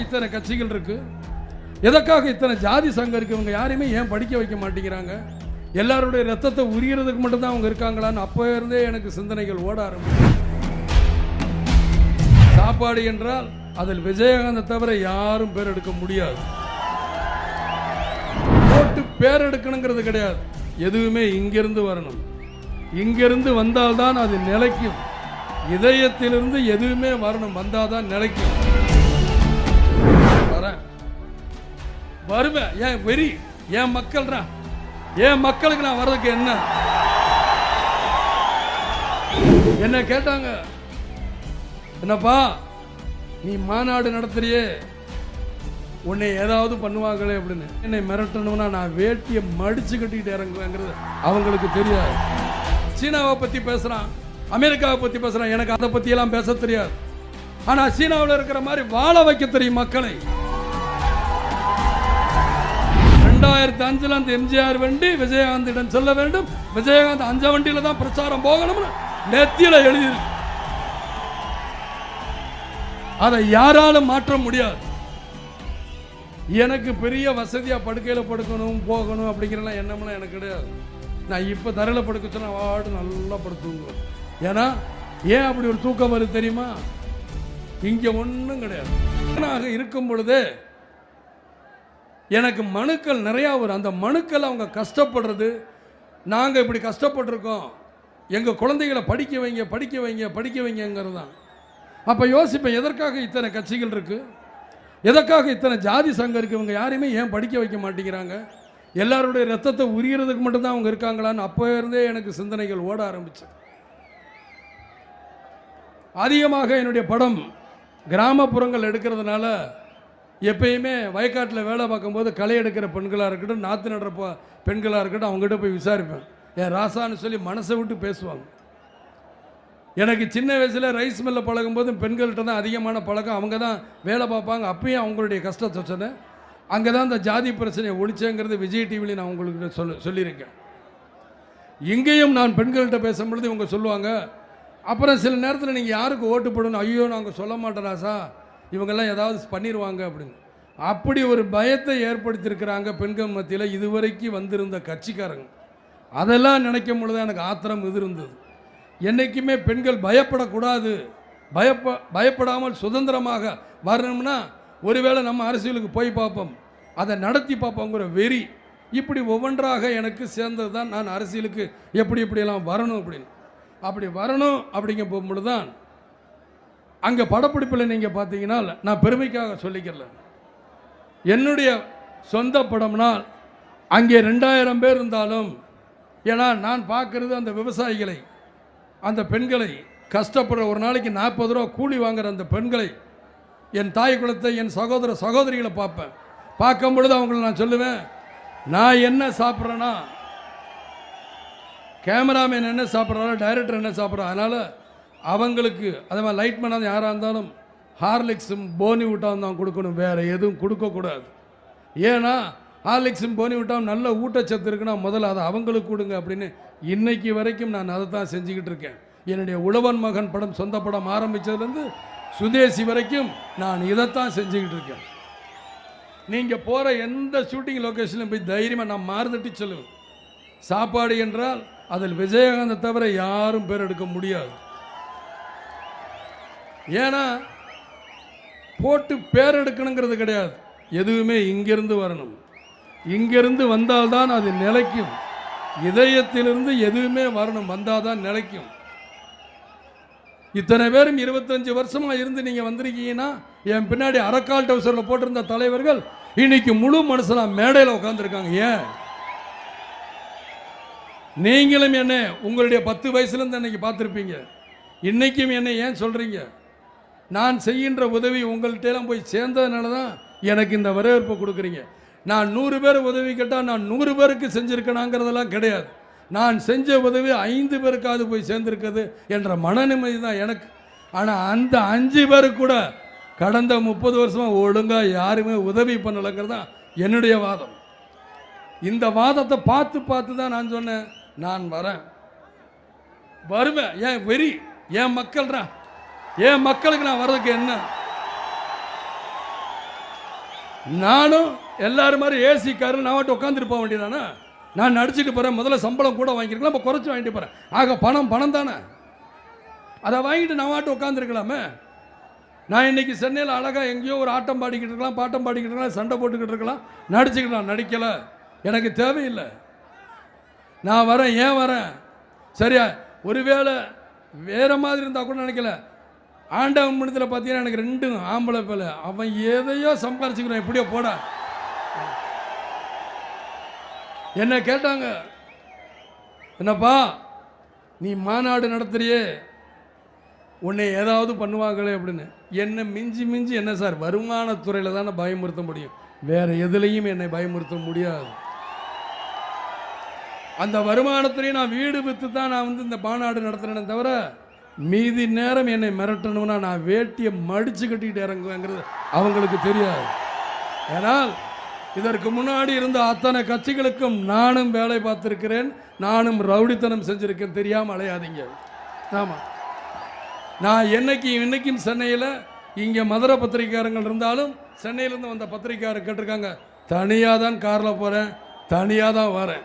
இத்தனை கட்சிகள் இருக்கு? எதற்காக இத்தனை ஜாதி சங்கம் இருக்கு? இவங்க யாரையுமே ஏன் படிக்க வைக்க மாட்டேங்கிறாங்க? எல்லாருடைய ரத்தத்தை உரியறதுக்கு மட்டும்தான் அவங்க இருக்காங்களான்னு அப்போ இருந்தே எனக்கு சிந்தனைகள் ஓட ஆரம்பிச்சு சாப்பாடு என்றால் அதில் விஜயகாந்தை தவிர யாரும் பேர் எடுக்க முடியாது. போட்டு பேர் எடுக்கணுங்கிறது கிடையாது. எதுவுமே இங்கிருந்து வரணும். இங்கிருந்து வந்தால்தான் அது நிலைக்கும். இதயத்திலிருந்து எதுவுமே வரணும். வந்தால் தான் நிலைக்கும். வரேன். வருவேன். ஏன் வெறி? ஏன் மக்கள்ரா? ஏன் மக்களுக்கு நான் வர்றதுக்கு என்ன? என்ன கேட்டாங்க. என்னப்பா நீ மாநாடு நடத்துறியே? உன்னை ஏதாவது பண்ணுவாங்களே அப்படின்னு. என்னை மிரட்டணும்னா நான் வேட்டியை மடிச்சு கட்டிக்கிட்டு இறங்குவேங்கிறது அவங்களுக்கு தெரியாது. சீனாவை பத்தி பேசுறான். அமெரிக்காவை பத்தி பேசுறான். எனக்கு அதை பத்தி எல்லாம் பேச தெரியாது. ஆனா சீனாவில் இருக்கிற மாதிரி வாழ வைக்க தெரியும் மக்களை. ரெண்டாயிரத்தி அஞ்சில் அந்த எம்ஜிஆர் வண்டி விஜயகாந்திடம் சொல்ல வேண்டும். விஜயகாந்த் அஞ்ச வண்டியில் தான் பிரச்சாரம் போகணும்னு நெத்தியில் எழுதியிருக்கு. அதை யாராலும் மாற்ற முடியாது. எனக்கு பெரிய வசதியாக படுக்கையில் படுக்கணும் போகணும் அப்படிங்கிறலாம் எண்ணம்லாம் எனக்கு கிடையாது. நான் இப்போ தரையில் படுக்க சொன்னா வாடு நல்லா படுத்துங்கிறோம் ஏன்னா ஏன் அப்படி ஒரு தூக்கம் வருது தெரியுமா? இங்கே ஒன்றும் கிடையாது. மகனாக இருக்கும் பொழுது எனக்கு மனுக்கள் நிறையா வரும். அந்த மனுக்கள் அவங்க கஷ்டப்படுறது நாங்கள் இப்படி கஷ்டப்பட்டிருக்கோம். எங்கள் குழந்தைகளை படிக்க வைங்க படிக்க வைங்க படிக்க வைங்கங்கிறது தான் அப்போ யோசிப்பேன் எதற்காக இத்தனை கட்சிகள் இருக்குது எதற்காக இத்தனை ஜாதி சங்கம் இருக்குது இவங்க யாரையுமே ஏன் படிக்க வைக்க மாட்டேங்கிறாங்க? எல்லாருடைய ரத்தத்தை உரியறதுக்கு மட்டும்தான் அவங்க இருக்காங்களான்னு அப்போ இருந்தே எனக்கு சிந்தனைகள் ஓட ஆரம்பிச்சு. அதிகமாக என்னுடைய படம் கிராமப்புறங்கள் எடுக்கிறதுனால எப்பயுமே வயக்காட்டில் வேலை பார்க்கும்போது களை எடுக்கிற பெண்களாக இருக்கட்டும் நாற்று நடுற பெண்களாக இருக்கட்டும் அவங்ககிட்ட போய் விசாரிப்பேன். என் ராசான்னு சொல்லி மனசை விட்டு பேசுவாங்க. எனக்கு சின்ன வயசில் ரைஸ் மில்ல பழகும்போது பெண்கள்கிட்ட தான் அதிகமான பழக்கம். அவங்க தான் வேலை பார்ப்பாங்க. அப்பயும் அவங்களுடைய கஷ்டத்தை சொன்னேன். அங்கே தான் இந்த ஜாதி பிரச்சனையை ஒழிச்சேங்கிறது விஜய் டிவியில் நான் உங்களுக்கு சொல்ல சொல்லியிருக்கேன். இங்கேயும் நான் பெண்கள்கிட்ட பேசும்பொழுது இவங்க சொல்லுவாங்க அப்புறம் சில நேரத்தில் நீங்கள் யாருக்கு ஓட்டு போடணும்? ஐயோ நாங்கள் சொல்ல மாட்டேன் ராசா. இவங்கெல்லாம் ஏதாவது பண்ணிடுவாங்க அப்படின்னு. அப்படி ஒரு பயத்தை ஏற்படுத்தியிருக்கிறாங்க பெண்கள் மத்தியில் இதுவரைக்கும் வந்திருந்த கட்சிக்காரங்க. அதெல்லாம் நினைக்கும் பொழுது எனக்கு ஆத்திரம் இது இருந்தது என்றைக்குமே பெண்கள் பயப்படக்கூடாது. பயப்ப பயப்படாமல் சுதந்திரமாக வரணும்னா ஒருவேளை நம்ம அரசியலுக்கு போய் பார்ப்போம். அதை நடத்தி பார்ப்போங்கிற வெறி. இப்படி ஒவ்வொன்றாக எனக்கு சேர்ந்தது தான் நான் அரசியலுக்கு எப்படி இப்படியெல்லாம் வரணும் அப்படின்னு. அப்படி வரணும் அப்படிங்க போகும்பொழுது தான் அங்கே படப்பிடிப்பில் நீங்கள் பார்த்தீங்கன்னா நான் பெருமைக்காக சொல்லிக்கல என்னுடைய சொந்த படம்னால் அங்கே ரெண்டாயிரம் பேர் இருந்தாலும் ஏன்னா நான் பார்க்குறது அந்த விவசாயிகளை அந்த பெண்களை கஷ்டப்படுற ஒரு நாளைக்கு நாற்பது ரூபா கூலி வாங்குற அந்த பெண்களை என் தாய் குலத்தை என் சகோதர சகோதரிகளை பார்ப்பேன். பார்க்கும் பொழுது அவங்களை நான் சொல்லுவேன் நான் என்ன சாப்பிட்றேன்னா கேமராமேன் என்ன சாப்பிட்றாரோ டைரக்டர் என்ன சாப்பிட்றா அதனால் அவங்களுக்கு அதே மாதிரி லைட் மேனாக யாராக இருந்தாலும் ஹார்லிக்ஸும் போனி விட்டாவும் தான் கொடுக்கணும் வேறு எதுவும் கொடுக்கக்கூடாது. ஏன்னா ஹார்லிக்ஸும் போனி விட்டாவும் நல்ல ஊட்டச்சத்து இருக்குன்னா முதல்ல அதை அவங்களுக்கு கொடுங்க அப்படின்னு இன்னைக்கு வரைக்கும் நான் அதை தான் செஞ்சுக்கிட்டு இருக்கேன். என்னுடைய உழவன் மகன் படம் சொந்த படம் ஆரம்பித்ததுலேருந்து சுதேசி வரைக்கும் நான் இதைத்தான் செஞ்சுக்கிட்டு இருக்கேன். நீங்கள் போகிற எந்த ஷூட்டிங் லொக்கேஷன்லையும் போய் தைரியமாக நான் மாறுதட்டி சொல்லுவேன். சாப்பாடு என்றால் அதில் விஜயகாந்தை தவிர யாரும் பேர் எடுக்க முடியாது. ஏன்னா போட்டு பேர் எடுக்கணுங்கிறது கிடையாது. எதுவுமே இங்கிருந்து வரணும். இங்கிருந்து வந்தால்தான் அது நிலைக்கும். இதயத்திலிருந்து எதுவுமே வரணும் வந்தால் தான் நிலைக்கும். இத்தனை பேரும் இருபத்தஞ்சு வருஷமா இருந்து நீங்கள் வந்திருக்கீங்கன்னா என் பின்னாடி அரக்கால் டவுசரில் போட்டிருந்த தலைவர்கள் இன்னைக்கு முழு மனுஷனா மேடையில் உட்காந்துருக்காங்க ஏன்? நீங்களும் என்ன உங்களுடைய பத்து வயசுலேருந்து அன்னைக்கு பார்த்துருப்பீங்க. இன்னைக்கும் என்ன ஏன் சொல்கிறீங்க நான் செய்கின்ற உதவி உங்கள்கிட்டலாம் போய் சேர்ந்ததுனால தான் எனக்கு இந்த வரவேற்பு கொடுக்குறீங்க. நான் நூறு பேர் உதவி கேட்டால் நான் நூறு பேருக்கு செஞ்சுருக்கணாங்கிறதெல்லாம் கிடையாது. நான் செஞ்ச உதவி ஐந்து பேருக்காவது போய் சேர்ந்துருக்குது என்ற மன நிம்மதி தான் எனக்கு. ஆனால் அந்த அஞ்சு பேர் கூட கடந்த முப்பது வருஷமாக ஒழுங்காக யாருமே உதவி பண்ணலைங்கிறது தான் என்னுடைய வாதம். இந்த வாதத்தை பார்த்து பார்த்து தான் நான் சொன்னேன். நான் வரேன். வருவேன். ஏன் வெறி? ஏன் மக்கள்ரா? என் மக்களுக்கு நான் வர்றதுக்கு என்ன? நானும் எல்லாரும் மாதிரி ஏசி காரில் நான் மட்டும் உட்காந்துட்டு போக வேண்டியதானே? நான் நடிச்சுட்டு போகிறேன் முதல்ல சம்பளம் கூட வாங்கியிருக்கலாம் இப்போ குறைச்சி வாங்கிட்டு போகிறேன் ஆக பணம் பணம் தானே? அதை வாங்கிட்டு நான் வாட்டு உட்காந்துருக்கலாமே நான் இன்னைக்கு சென்னையில் அழகாக எங்கேயோ ஒரு ஆட்டம் பாடிக்கிட்டு இருக்கலாம் பாட்டம் பாடிக்கிட்டு இருக்கலாம் சண்டை போட்டுக்கிட்டு இருக்கலாம். நடிச்சுக்கலாம் நடிக்கலை. எனக்கு தேவையில்லை. நான் வரேன் ஏன் வரேன்? சரியா? ஒருவேளை வேறு மாதிரி இருந்தால் கூட நினைக்கல. ஆண்டவன் மனத்தில் பார்த்தீங்கன்னா எனக்கு ரெண்டும் ஆம்பளை பிள்ளை. அவன் எதையோ சம்பாரிச்சுக்கிறான். எப்படியோ போடா. என்ன கேட்டாங்க என்னப்பா நீ மாநாடு நடத்துறியே? உன்னை ஏதாவது பண்ணுவாங்களே? அப்படின்னு. என்னை மிஞ்சி மிஞ்சி என்ன சார் வருமானத்துறையில் தானே பயமுறுத்த முடியும். வேறு எதுலேயும் என்னை பயமுறுத்த முடியாது. அந்த வருமானத்துறையும் நான் வீடு விற்று தான் நான் வந்து இந்த மாநாடு நடத்துகிறேன்னு தவிர மீதி நேரம் என்னை மிரட்டணும்னா நான் வேட்டியை மடிச்சு கட்டிக்கிட்டு இறங்குவேங்கிறது அவங்களுக்கு தெரியாது. ஏனால் இதற்கு முன்னாடி இருந்த அத்தனை கட்சிகளுக்கும் நானும் வேலை பார்த்துருக்கிறேன் நானும் ரவுடித்தனம் செஞ்சுருக்கேன் தெரியாமல் அலையாதீங்க. ஆமாம் நான் என்னைக்கு இன்னைக்கும் சென்னையில் இங்கே மதுரை பத்திரிக்காரங்கள் இருந்தாலும் சென்னையிலேருந்து வந்த பத்திரிக்காரர் கேட்டிருக்காங்க தனியாக தான் காரில் போகிறேன் தனியாக தான் வரேன்.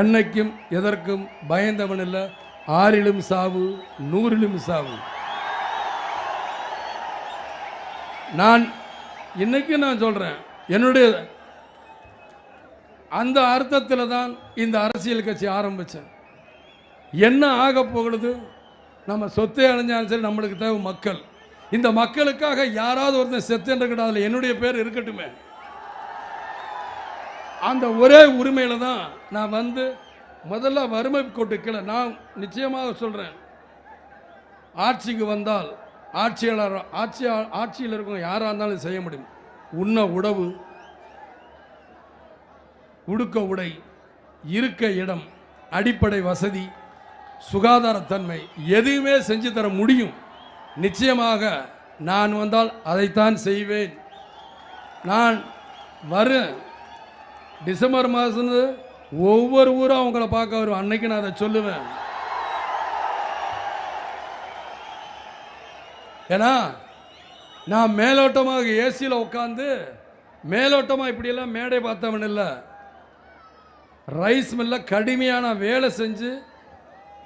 என்னைக்கும் எதற்கும் பயந்தவன் இல்லை ஆறிலும் சாவு நூறிலும் சாவு. நான் இன்னைக்கு நான் சொல்கிறேன் என்னுடைய அந்த அர்த்தத்தில் தான் இந்த அரசியல் கட்சி ஆரம்பித்தேன் என்ன ஆக போகிறது நம்ம சொத்தை அழிஞ்சாலும் சரி நம்மளுக்கு தேவை மக்கள். இந்த மக்களுக்காக யாராவது ஒருத்தன் செத்துன்ற அதில் என்னுடைய பேர் இருக்கட்டுமே? அந்த ஒரே உரிமையில் தான் நான் வந்து முதல்ல வறுமை கோட்டு கீழே நான் நிச்சயமாக சொல்கிறேன் ஆட்சிக்கு வந்தால் ஆட்சியாளர் ஆட்சி ஆட்சியில் இருக்கும் யாராக இருந்தாலும் செய்ய முடியும். உண்ண உணவு உடுக்க உடை இருக்க இடம் அடிப்படை வசதி சுகாதாரத்தன்மை எதுவுமே செஞ்சு தர முடியும். நிச்சயமாக நான் வந்தால் அதைத்தான் செய்வேன். நான் வரும் டிசம்பர் மாதம் ஒவ்வொரு ஊரும் அவங்கள பார்க்க வரும் அன்னைக்கு நான் அதை சொல்லுவேன். ஏன்னா நான் மேலோட்டமாக ஏசியில் உட்காந்து மேலோட்டமாக இப்படியெல்லாம் மேடை பார்த்தவன் இல்லை. ரைஸ் மில்ல கடுமையான வேலை செஞ்சு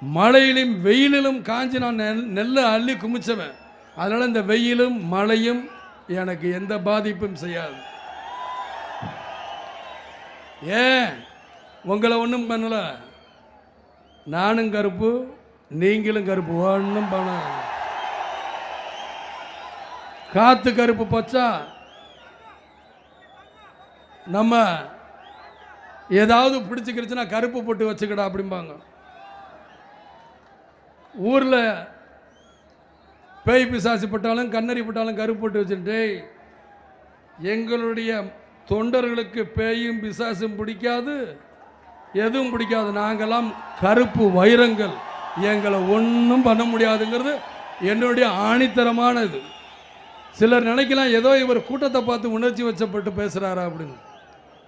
மழையிலும் வெயிலிலும் காஞ்சி நான் நெல் நெல்லை அள்ளி குமிச்சவன். அதனால் இந்த வெயிலும் மழையும் எனக்கு எந்த பாதிப்பும் செய்யாது. ஏன்? உங்களை ஒன்றும் பண்ணல. நானும் கருப்பு நீங்களும் கருப்பு ஒன்றும் பண்ண காத்து கருப்பு பச்சா நம்ம ஏதாவது பிடிச்சிக்கிடுச்சுன்னா கருப்பு போட்டு வச்சுக்கடா அப்படிம்பாங்க. ஊரில் பேய் பிசாசு பட்டாலும் கண்ணறி பட்டாலும் கருப்பு போட்டு வச்சுட்டு எங்களுடைய தொண்டர்களுக்கு பேயும் பிசாசும் பிடிக்காது எதுவும் பிடிக்காது. நாங்கள்லாம் கருப்பு வைரங்கள். எங்களை ஒன்றும் பண்ண முடியாதுங்கிறது என்னுடைய ஆணித்தரமான இது. சிலர் நினைக்கலாம் ஏதோ இவர் கூட்டத்தை பார்த்து உணர்ச்சி வச்சப்பட்டு பேசுகிறாரா அப்படின்னு.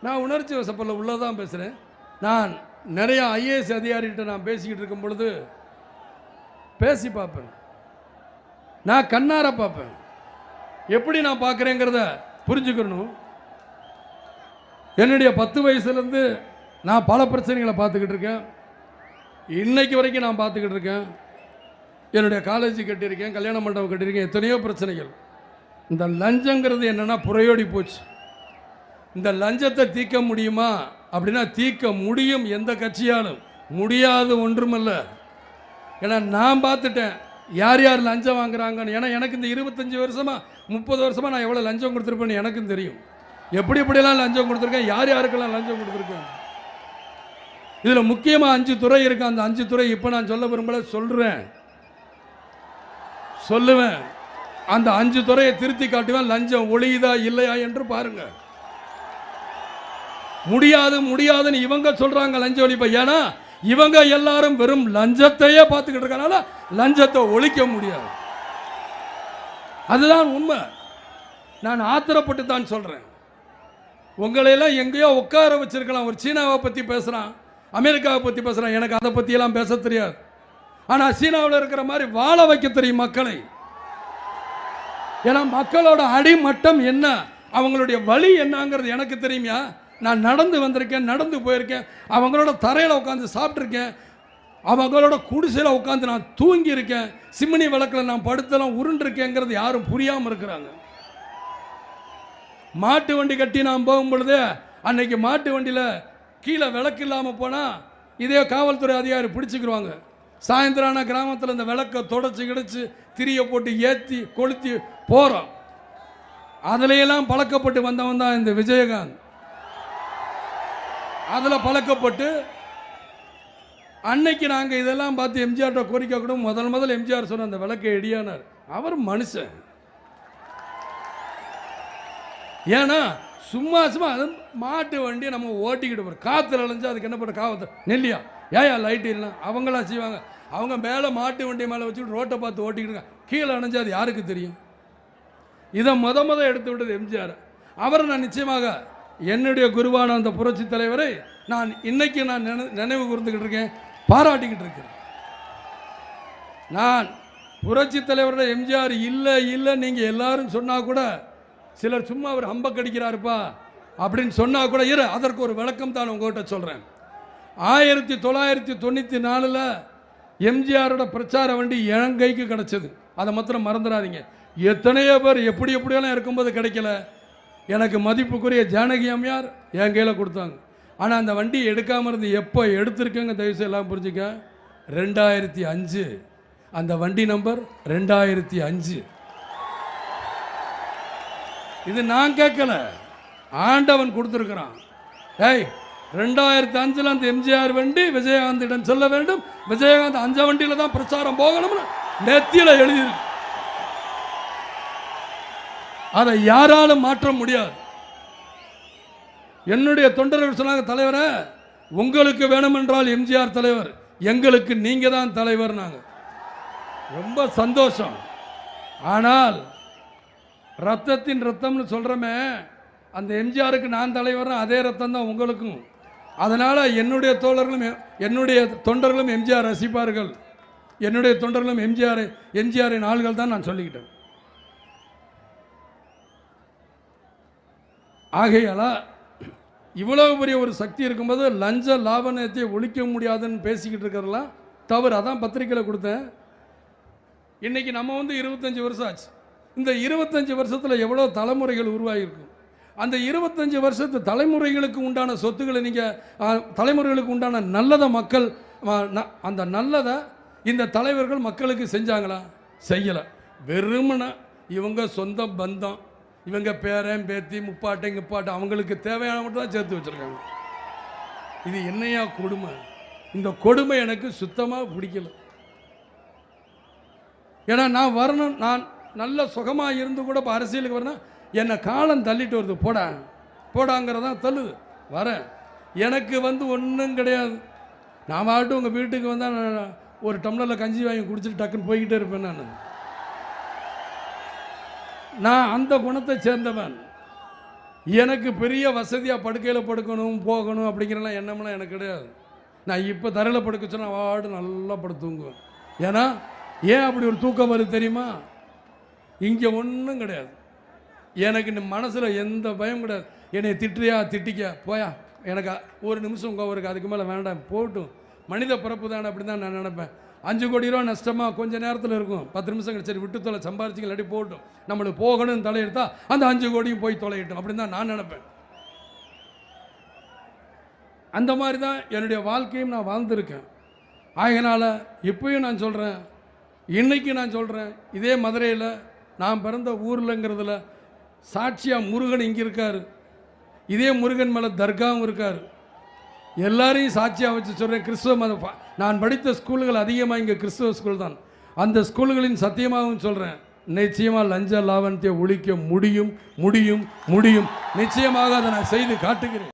நான் உணர்ச்சி வைச்சப்பட்ட உள்ளே தான் பேசுகிறேன் நான் நிறையா ஐஏஎஸ் அதிகாரிகிட்ட நான் பேசிக்கிட்டு இருக்கும் பொழுது பேசி பார்ப்பேன். நான் கண்ணார பார்ப்பேன். எப்படி நான் பார்க்குறேங்கிறத புரிஞ்சுக்கணும். என்னுடைய பத்து வயசுலேருந்து நான் பல பிரச்சனைகளை பார்த்துக்கிட்டு இருக்கேன். இன்றைக்கு வரைக்கும் நான் பார்த்துக்கிட்டு இருக்கேன். என்னுடைய காலேஜ் கட்டியிருக்கேன் கல்யாண மண்டபம் கட்டியிருக்கேன் எத்தனையோ பிரச்சனைகள். இந்த லஞ்சங்கிறது என்னென்னா புறையோடி போச்சு. இந்த லஞ்சத்தை தீர்க்க முடியுமா? அப்படின்னா தீர்க்க முடியும் எந்த கட்சியாலும். முடியாது ஒன்றுமல்ல. ஏன்னா நான் பார்த்துட்டேன் யார் யார் லஞ்சம் வாங்குறாங்கன்னு. ஏன்னா எனக்கு இந்த இருபத்தஞ்சி வருஷமாக முப்பது வருஷமாக நான் எவ்வளோ லஞ்சம் கொடுத்துருப்பேன்னு எனக்கும் தெரியும். எப்படி எப்படியெல்லாம் லஞ்சம் கொடுத்துருக்கேன்? யார் யாருக்கெல்லாம் லஞ்சம் கொடுத்துருக்கேன்? இதில் முக்கியமாக அஞ்சு துறை இருக்கு. அந்த அஞ்சு துறை இப்போ நான் சொல்ல விரும்பல சொல்கிறேன் சொல்லுவேன். அந்த அஞ்சு துறையை திருத்தி காட்டுவேன். லஞ்சம் ஒளியுதா இல்லையா என்று பாருங்க. முடியாது முடியாதுன்னு இவங்க சொல்றாங்க லஞ்ச ஒழிப்பை. ஏன்னா இவங்க எல்லாரும் வெறும் லஞ்சத்தையே பார்த்துக்கிட்டு இருக்கனால லஞ்சத்தை ஒழிக்க முடியாது. அதுதான் உண்மை. நான் ஆத்திரப்பட்டு தான் சொல்றேன் உங்களையெல்லாம் எங்கேயோ உட்கார வச்சிருக்கலாம். ஒரு சீனாவை பற்றி பேசுகிறான் அமெரிக்காவை பற்றி பேசுகிறேன் எனக்கு அதை பற்றியெல்லாம் பேச தெரியாது. ஆனால் சீனாவில் இருக்கிற மாதிரி வாழ வைக்க தெரியும் மக்களை. ஏன்னா மக்களோட அடிமட்டம் என்ன? அவங்களுடைய வழி என்னங்கிறது எனக்கு தெரியுமா நான் நடந்து வந்திருக்கேன் நடந்து போயிருக்கேன். அவங்களோட தரையில் உட்காந்து சாப்பிட்ருக்கேன் அவங்களோட குடிசையில் உட்காந்து நான் தூங்கியிருக்கேன். சிம்மினி விளக்கில் நான் படுத்தலாம் உருண்டிருக்கேங்கிறது யாரும் புரியாமல் இருக்கிறாங்க. மாட்டு வண்டி கட்டி நான் போகும் பொழுது அன்னைக்கு மாட்டு வண்டியில் கீழே விளக்கு இல்லாமல் போனால் இதே காவல்துறை அதிகாரி பிடிச்சிக்கிருவாங்க. சாயந்தரான கிராமத்தில் இந்த விளக்கை தொடச்சி கிடச்சி திரியை போட்டு ஏற்றி கொளுத்தி போகிறோம் அதிலையெல்லாம் பழக்கப்பட்டு வந்தவன் தான் இந்த விஜயகாந்த். அதில் பழக்கப்பட்டு அன்னைக்கு நாங்கள் இதெல்லாம் பார்த்து எம்ஜிஆர்கிட்ட கோரிக்கை கூட முதல் முதல் எம்ஜிஆர் சொன்ன அந்த விளக்கை எடியானார் அவர் மனுஷன். ஏன்னா சும்மா சும்மா அது மாட்டு வண்டியை நம்ம ஓட்டிக்கிட்டு போகிறோம் காற்றுல அலைஞ்சு அதுக்கு என்ன பண்ண காவத்து நெல்லியா? ஏயா லைட்டு இல்லை அவங்களா செய்வாங்க. அவங்க மேலே மாட்டு வண்டி மேலே வச்சுட்டு ரோட்டை பார்த்து ஓட்டிக்கிட்டு கீழே அணைஞ்சு அது யாருக்கு தெரியும்? இதை மொத மொதல் எடுத்து விட்டது எம்ஜிஆர். அவரை நான் நிச்சயமாக என்னுடைய குருவான அந்த புரட்சி தலைவரை நான் இன்னைக்கு நான் நினை நினைவு கூர்ந்துக்கிட்டு இருக்கேன். பாராட்டிக்கிட்டு இருக்கேன் நான் புரட்சி தலைவரோட எம்ஜிஆர் இல்லை இல்லை நீங்கள் எல்லாரும் சொன்னால் கூட சிலர் சும்மா அவர் அம்பக்கடிக்கிறாருப்பா அப்படின்னு சொன்னால் கூட இரு அதற்கு ஒரு விளக்கம் தான் உங்கள்கிட்ட சொல்கிறேன் ஆயிரத்தி தொள்ளாயிரத்தி தொண்ணூற்றி நாலில் எம்ஜிஆரோட பிரச்சார வண்டி என் கைக்கு அதை மாத்திரம் மறந்துடாதீங்க. எத்தனையோ பேர் எப்படி எப்படியெல்லாம் இருக்கும்போது கிடைக்கல. எனக்கு மதிப்புக்குரிய ஜானகி அம்மையார் என் கையில் கொடுத்தாங்க. ஆனால் அந்த வண்டி எடுக்காமல் இருந்து எப்போ எடுத்திருக்கேங்க தயவுசு எல்லாம் புரிஞ்சுக்க. ரெண்டாயிரத்தி அஞ்சு. அந்த வண்டி நம்பர் ரெண்டாயிரத்தி அஞ்சு. இது நான் கேட்கல. ஆண்டவன் கொடுத்துருக்கிறான். ஏய் ரெண்டாயிரத்தி அஞ்சில் அந்த எம்ஜிஆர் வண்டி விஜயகாந்திடம் சொல்ல வேண்டும். விஜயகாந்த் அஞ்ச வண்டியில் தான் பிரச்சாரம் போகணும்னு நெத்தியில் எழுதியிருக்கு. அதை யாராலும் மாற்ற முடியாது. என்னுடைய தொண்டர்கள் சொன்னாங்க தலைவரே உங்களுக்கு வேணுமென்றால் எம்ஜிஆர் தலைவர் எங்களுக்கு நீங்கள் தான் தலைவர் நாங்கள் ரொம்ப சந்தோஷம். ஆனால் ரத்தத்தின் ரத்தம்னு சொல்கிறோமே அந்த எம்ஜிஆருக்கு நான் தலைவரும் அதே ரத்தம் தான் உங்களுக்கும். அதனால் என்னுடைய தோழர்களும் என்னுடைய தொண்டர்களும் எம்ஜிஆர் ரசிப்பார்கள். என்னுடைய தொண்டர்களும் எம்ஜிஆர் எம்ஜிஆரின் ஆள்கள் தான் நான் சொல்லிக்கிட்டேன். ஆகையால இவ்வளவு பெரிய ஒரு சக்தி இருக்கும்போது லஞ்ச லாபனத்தை ஒழிக்க முடியாதுன்னு பேசிக்கிட்டு இருக்கிறலாம் தவறு. அதான் பத்திரிக்கையில் கொடுத்தேன். இன்னைக்கு நம்ம வந்து இருபத்தஞ்சி வருஷம் ஆச்சு. இந்த இருபத்தஞ்சி வருஷத்தில் எவ்வளோ தலைமுறைகள் உருவாகியிருக்கும்? அந்த இருபத்தஞ்சி வருஷத்து தலைமுறைகளுக்கு உண்டான சொத்துக்களை நீங்கள் தலைமுறைகளுக்கு உண்டான நல்லதை மக்கள் ந- அந்த நல்லதை இந்த தலைவர்கள் மக்களுக்கு செஞ்சாங்களா? செய்யலை. வெறுமன இவங்க சொந்த பந்தம் இவங்க பேரன் பேத்தி முப்பாட்டை முப்பாட்டை அவங்களுக்கு தேவையான மட்டும் தான் சேர்த்து வச்சுருக்காங்க. இது என்னையா கொடுமை? இந்த கொடுமை எனக்கு சுத்தமாக பிடிக்கல. ஏன்னா நான் வரணும் நான் நல்ல சுகமாக இருந்து கூட இப்போ அரசியலுக்கு வரனா என்னை காலம் தள்ளிட்டு வருது. போடா. போடாங்கிறதான் தள்ளுது. வரேன். எனக்கு வந்து ஒன்றும் கிடையாது. நான் வாட்டும் உங்கள் வீட்டுக்கு வந்தால் நான் ஒரு டம்ளரில் கஞ்சி வாங்கி குடிச்சிட்டு டக்குன்னு போய்கிட்டே இருப்பேன் நான். நான் அந்த குணத்தை சேர்ந்தவன். எனக்கு பெரிய வசதியாக படுக்கையில் படுக்கணும் போகணும் அப்படிங்கிறலாம் எண்ணம்லாம் எனக்கு கிடையாது. நான் இப்போ தரையில் படுக்க சொன்னா வாடு நல்லா படுத்து ஏன்னா ஏன் அப்படி ஒரு தூக்கம் வருது தெரியுமா? இங்கே ஒன்றும் கிடையாது. எனக்கு இந்த மனசில் எந்த பயம் கிடையாது. என்னை திட்டுறியா திட்டிக்க போயா. எனக்கு ஒரு நிமிஷம் கோவருக்கு அதுக்கு மேலே வேண்டாம். போட்டும். மனித பிறப்பு தானே அப்படி தான் நான் நினப்பேன். அஞ்சு கோடி ரூபா நஷ்டமாக கொஞ்ச நேரத்தில் இருக்கும். பத்து நிமிஷம் கழிச்சு சரி விட்டு தொலை சம்பாரிச்சு இல்லாட்டி போட்டும். நம்மளுக்கு போகணும்னு தலையெடுத்தா அந்த அஞ்சு கோடியும் போய் தொலையிட்டோம். அப்படின்னு தான் நான் நினைப்பேன். அந்த மாதிரி தான் என்னுடைய வாழ்க்கையும் நான் வாழ்ந்திருக்கேன். ஆகினால இப்பயும் நான் சொல்கிறேன் இன்றைக்கும் நான் சொல்கிறேன் இதே மதுரையில் நான் பிறந்த ஊரில்ங்கிறதுல சாட்சியாக முருகன் இங்கே இருக்கார். இதே முருகன் மேலே தர்காவும் இருக்கார். எல்லாரையும் சாட்சியாக வச்சு சொல்கிறேன் கிறிஸ்துவ மத நான் படித்த ஸ்கூல்கள் அதிகமாக இங்கே கிறிஸ்துவ ஸ்கூல் தான். அந்த ஸ்கூல்களின் சத்தியமாகவும் சொல்கிறேன் நிச்சயமாக லஞ்ச லாவணத்தை ஒழிக்க முடியும் முடியும் முடியும். நிச்சயமாக அதை நான் செய்து காட்டுகிறேன்.